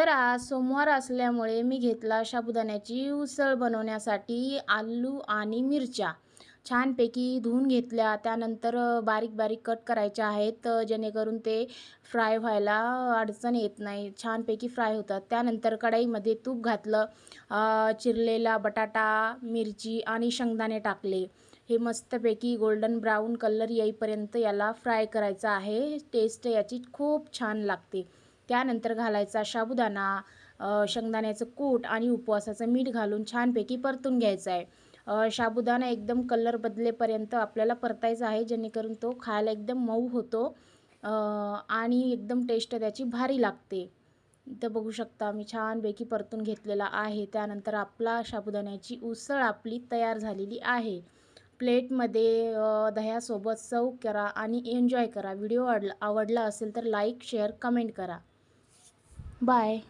तर आज सोमवार असल्यामुळे मी घेतला साबुदाण्याची उसळ बनवण्यासाठी आलू आणि मिरच्या. छानपैकी धुवून घेतल्या. त्यानंतर बारीक बारीक कट करायच्या आहेत जेणेकरून ते फ्राय व्हायला अडचण येत नाही. छानपैकी फ्राय होतात. त्यानंतर कढाईमध्ये तूप घातलं. चिरलेला बटाटा मिरची आणि शेंगदाणे टाकले. हे मस्तपैकी गोल्डन ब्राऊन कलर येईपर्यंत याला फ्राय करायचं आहे. टेस्ट याची खूप छान लागते. त्यानंतर घालायचा साबुदाणा शेंगदाण्याचं कूट आणि उपवासाचं मीठ घालून छानपैकी परतून घ्यायचं आहे. शाबुदाणा साबुदाणा एकदम कलर बदलेपर्यंत आपल्याला परतायचा आहे जेणेकरून तो खायला एकदम मऊ होतो आणि एकदम टेस्ट त्याची भारी लागते. इथं बघू शकता मी छानपैकी परतून घेतलेला आहे. त्यानंतर आपला साबुदाण्याची उसळ आपली तयार झालेली आहे. प्लेटमध्ये दह्यासोबत सर्व करा आणि एन्जॉय करा. व्हिडिओ आवडला आवडला असेल तर लाईक शेअर कमेंट करा. Bye.